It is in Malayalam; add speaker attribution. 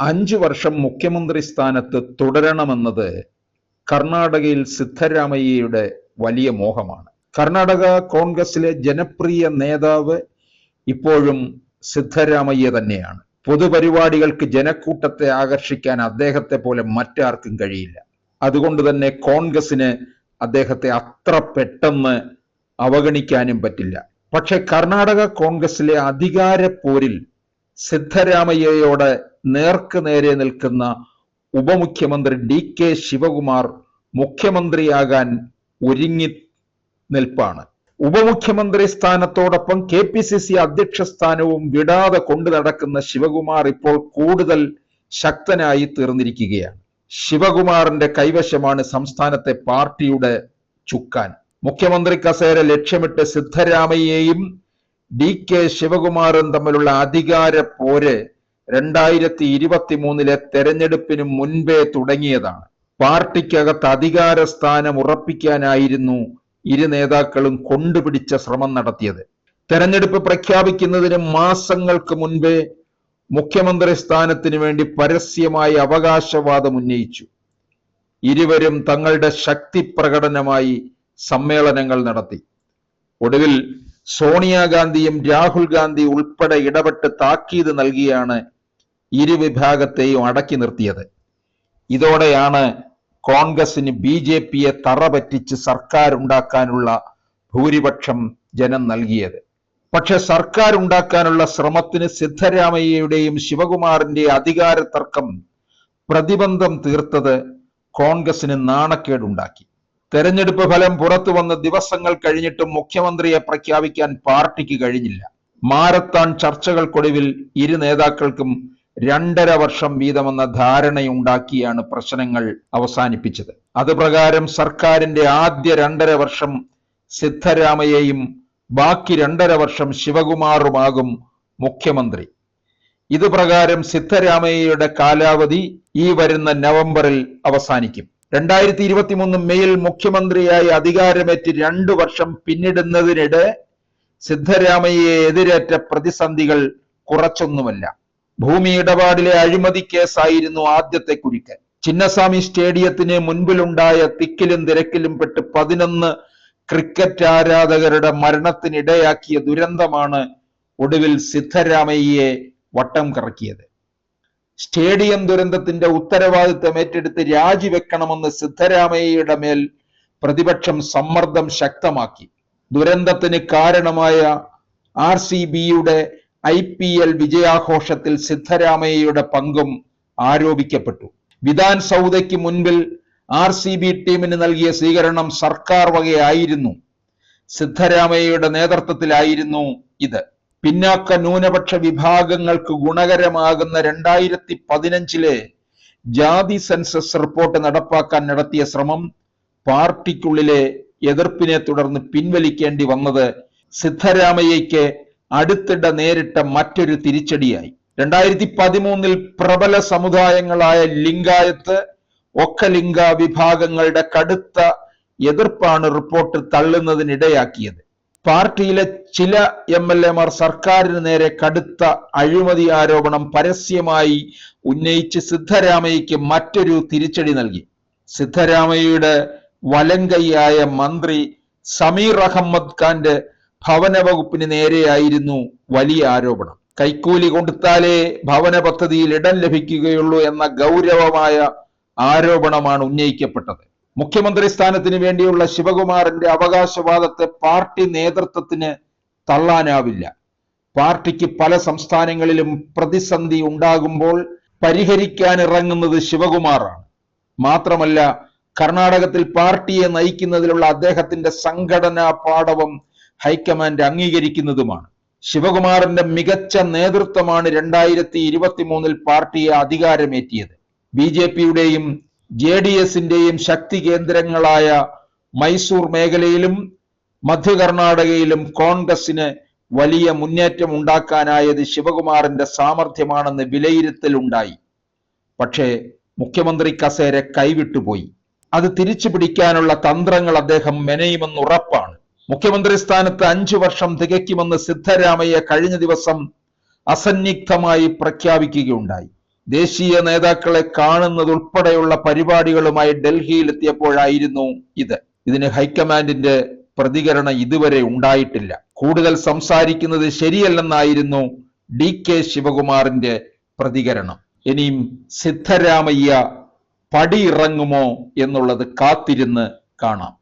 Speaker 1: അഞ്ചു വർഷം മുഖ്യമന്ത്രി സ്ഥാനത്ത് തുടരണമെന്നത് കർണാടകയിൽ സിദ്ധരാമയ്യയുടെ വലിയ മോഹമാണ്. കർണാടക കോൺഗ്രസിലെ ജനപ്രിയ നേതാവ് ഇപ്പോഴും സിദ്ധരാമയ്യ തന്നെയാണ്. പൊതുപരിപാടികൾക്ക് ജനക്കൂട്ടത്തെ ആകർഷിക്കാൻ അദ്ദേഹത്തെ പോലെ മറ്റാർക്കും കഴിയില്ല. അതുകൊണ്ട് തന്നെ കോൺഗ്രസിന് അദ്ദേഹത്തെ അത്ര പെട്ടെന്ന് അവഗണിക്കാനും പറ്റില്ല. പക്ഷെ കർണാടക കോൺഗ്രസിലെ അധികാര പോരിൽ സിദ്ധരാമയ്യയോട് നേർക്ക് നേരെ നിൽക്കുന്ന ഉപമുഖ്യമന്ത്രി ഡി കെ ശിവകുമാർ മുഖ്യമന്ത്രിയാകാൻ ഒരുങ്ങി നിൽപ്പാണ്. ഉപമുഖ്യമന്ത്രി സ്ഥാനത്തോടൊപ്പം കെ പി സി സി അധ്യക്ഷ സ്ഥാനവും വിടാതെ കൊണ്ടു നടക്കുന്ന ശിവകുമാർ ഇപ്പോൾ കൂടുതൽ ശക്തനായി തീർന്നിരിക്കുകയാണ്. ശിവകുമാറിന്റെ കൈവശമാണ് സംസ്ഥാനത്തെ പാർട്ടിയുടെ ചുക്കാൻ. മുഖ്യമന്ത്രി കസേര ലക്ഷ്യമിട്ട് സിദ്ധരാമയ്യയും ഡി കെ ശിവകുമാറും തമ്മിലുള്ള അധികാര പോര് രണ്ടായിരത്തി ഇരുപത്തി മൂന്നിലെ തെരഞ്ഞെടുപ്പിന് മുൻപേ തുടങ്ങിയതാണ്. പാർട്ടിക്കകത്ത് അധികാര സ്ഥാനം ഉറപ്പിക്കാനായിരുന്നു ഇരു നേതാക്കളും കൊണ്ടുപിടിച്ച ശ്രമം നടത്തിയത്. തെരഞ്ഞെടുപ്പ് പ്രഖ്യാപിക്കുന്നതിന് മാസങ്ങൾക്ക് മുൻപേ മുഖ്യമന്ത്രി സ്ഥാനത്തിന് വേണ്ടി പരസ്യമായി അവകാശവാദം ഉന്നയിച്ചു. ഇരുവരും തങ്ങളുടെ ശക്തി പ്രകടനമായി സമ്മേളനങ്ങൾ നടത്തി. ഒടുവിൽ സോണിയാഗാന്ധിയും രാഹുൽ ഗാന്ധി ഉൾപ്പെടെ ഇടപെട്ട് താക്കീത് നൽകിയാണ് ഇരുവിഭാഗത്തെയും അടക്കി നിർത്തിയത്. ഇതോടെയാണ് കോൺഗ്രസിന് ബി ജെ പിയെ തറപറ്റിച്ച് സർക്കാർ ഉണ്ടാക്കാനുള്ള ഭൂരിപക്ഷം ജനം നൽകിയത്. പക്ഷെ സർക്കാർ ഉണ്ടാക്കാനുള്ള ശ്രമത്തിന് സിദ്ധരാമയ്യയുടെയും ശിവകുമാറിന്റെ അധികാര തർക്കം പ്രതിബന്ധം തീർത്തത് കോൺഗ്രസിന് നാണക്കേടുണ്ടാക്കി. തെരഞ്ഞെടുപ്പ് ഫലം പുറത്തു വന്ന ദിവസങ്ങൾ കഴിഞ്ഞിട്ടും മുഖ്യമന്ത്രിയെ പ്രഖ്യാപിക്കാൻ പാർട്ടിക്ക് കഴിഞ്ഞില്ല. മാരത്താൻ ചർച്ചകൾക്കൊടുവിൽ ഇരു നേതാക്കൾക്കും രണ്ടര വർഷം വീതമെന്ന ധാരണയുണ്ടാക്കിയാണ് പ്രശ്നങ്ങൾ അവസാനിപ്പിച്ചത്. അതുപ്രകാരം സർക്കാരിന്റെ ആദ്യ രണ്ടര വർഷം സിദ്ധരാമയെയും ബാക്കി രണ്ടര വർഷം ശിവകുമാറുമാകും മുഖ്യമന്ത്രി. ഇതുപ്രകാരം സിദ്ധരാമയ്യയുടെ കാലാവധി ഈ വരുന്ന നവംബറിൽ അവസാനിക്കും. രണ്ടായിരത്തി ഇരുപത്തി മൂന്ന് മെയിൽ മുഖ്യമന്ത്രിയായി അധികാരമേറ്റ് രണ്ടു വർഷം പിന്നിടുന്നതിനിടെ സിദ്ധരാമയ്യയെ എതിരേറ്റ പ്രതിസന്ധികൾ കുറച്ചൊന്നുമല്ല. ഭൂമി ഇടപാടിലെ അഴിമതി കേസായിരുന്നു ആദ്യത്തെ കുരുക്ക് ചിന്നസ്വാമി സ്റ്റേഡിയത്തിന് മുൻപിലുണ്ടായ തിക്കിലും തിരക്കിലും പെട്ട് പതിനൊന്ന് ക്രിക്കറ്റ് ആരാധകരുടെ മരണത്തിനിടയാക്കിയ ദുരന്തമാണ് ഒടുവിൽ സിദ്ധരാമയ്യയെ വട്ടം കറക്കിയത്. സ്റ്റേഡിയം ദുരന്തത്തിന്റെ ഉത്തരവാദിത്തം ഏറ്റെടുത്ത് രാജിവെക്കണമെന്ന് സിദ്ധരാമയ്യയുടെ മേൽ പ്രതിപക്ഷം സമ്മർദ്ദം ശക്തമാക്കി. ദുരന്തത്തിന് കാരണമായ ആർ സി ബിയുടെ ഐ പി എൽ വിജയാഘോഷത്തിൽ സിദ്ധരാമയ്യയുടെ പങ്കും ആരോപിക്കപ്പെട്ടു. വിധാൻ സൗദയ്ക്ക് മുൻപിൽ ആർ സി ബി ടീമിന് നൽകിയ സ്വീകരണം സർക്കാർ വകയായിരുന്നു. സിദ്ധരാമയ്യയുടെ നേതൃത്വത്തിലായിരുന്നു ഇത്. പിന്നാക്ക ന്യൂനപക്ഷ വിഭാഗങ്ങൾക്ക് ഗുണകരമാകുന്ന രണ്ടായിരത്തി പതിനഞ്ചിലെ ജാതി സെൻസസ് റിപ്പോർട്ട് നടപ്പാക്കാൻ നടത്തിയ ശ്രമം പാർട്ടിക്കുള്ളിലെ എതിർപ്പിനെ തുടർന്ന് പിൻവലിക്കേണ്ടി വന്നത് സിദ്ധരാമയ്യയ്ക്ക് അടുത്തിടെ നേരിട്ട മറ്റൊരു തിരിച്ചടിയായി. രണ്ടായിരത്തി പതിമൂന്നിൽ പ്രബല സമുദായങ്ങളായ ലിംഗായത്ത് ഒക്കലിംഗ വിഭാഗങ്ങളുടെ കടുത്ത എതിർപ്പാണ് റിപ്പോർട്ട് തള്ളുന്നതിനിടയാക്കിയത്. പാർട്ടിയിലെ ചില എം എൽ എമാർ സർക്കാരിന് നേരെ കടുത്ത അഴിമതി ആരോപണം പരസ്യമായി ഉന്നയിച്ച് സിദ്ധരാമയ്യക്ക് മറ്റൊരു തിരിച്ചടി നൽകി. സിദ്ധരാമയ്യയുടെ വലങ്കൈയായ മന്ത്രി സമീർ അഹമ്മദ് ഖാന്റെ ഭവന വകുപ്പിന് നേരെയായിരുന്നു വലിയ ആരോപണം. കൈക്കൂലി കൊടുത്താലേ ഭവന പദ്ധതിയിൽ ഇടം ലഭിക്കുകയുള്ളൂ എന്ന ഗൗരവമായ ആരോപണമാണ് ഉന്നയിക്കപ്പെട്ടത്. മുഖ്യമന്ത്രി സ്ഥാനത്തിന് വേണ്ടിയുള്ള ശിവകുമാറിന്റെ അവകാശവാദത്തെ പാർട്ടി നേതൃത്വത്തിന് തള്ളാനാവില്ല. പാർട്ടിക്ക് പല സംസ്ഥാനങ്ങളിലും പ്രതിസന്ധി ഉണ്ടാകുമ്പോൾ പരിഹരിക്കാൻ ഇറങ്ങുന്നത് ശിവകുമാറാണ്. മാത്രമല്ല കർണാടകത്തിൽ പാർട്ടിയെ നയിക്കുന്നതിലുള്ള അദ്ദേഹത്തിന്റെ സംഘടനാ പാഠവും ഹൈക്കമാൻഡ് അംഗീകരിക്കുന്നതുമാണ്. ശിവകുമാറിന്റെ മികച്ച നേതൃത്വമാണ് രണ്ടായിരത്തി ഇരുപത്തി മൂന്നിൽ പാർട്ടിയെ അധികാരമേറ്റിയത്. ബി ജെ പിയുടെയും ജെ ഡി എസിന്റെയും ശക്തി കേന്ദ്രങ്ങളായ മൈസൂർ മേഖലയിലും മധ്യ കർണാടകയിലും കോൺഗ്രസിന് വലിയ മുന്നേറ്റം ഉണ്ടാക്കാനായത് ശിവകുമാറിന്റെ സാമർഥ്യമാണെന്ന് വിലയിരുത്തലുണ്ടായി. പക്ഷേ മുഖ്യമന്ത്രി കസേര കൈവിട്ടുപോയി. അത് തിരിച്ചു പിടിക്കാനുള്ള തന്ത്രങ്ങൾ അദ്ദേഹം മെനയുമെന്ന് ഉറപ്പാണ് മുഖ്യമന്ത്രി സ്ഥാനത്ത് അഞ്ചു വർഷം തികയ്ക്കുമെന്ന് സിദ്ധരാമയ്യ കഴിഞ്ഞ ദിവസം അസന്നിഗ്ധമായി പ്രഖ്യാപിക്കുകയുണ്ടായി. ദേശീയ നേതാക്കളെ കാണുന്നതുൾപ്പെടെയുള്ള പരിപാടികളുമായി ഡൽഹിയിലെത്തിയപ്പോഴായിരുന്നു ഇത്. ഇതിന് ഹൈക്കമാൻഡിന്റെ പ്രതികരണം ഇതുവരെ ഉണ്ടായിട്ടില്ല. കൂടുതൽ സംസാരിക്കുന്നത് ശരിയല്ലെന്നായിരുന്നു ഡി കെ ശിവകുമാറിന്റെ പ്രതികരണം. ഇനിയും സിദ്ധരാമയ്യ പടിയിറങ്ങുമോ എന്നുള്ളത് കാത്തിരുന്ന് കാണാം.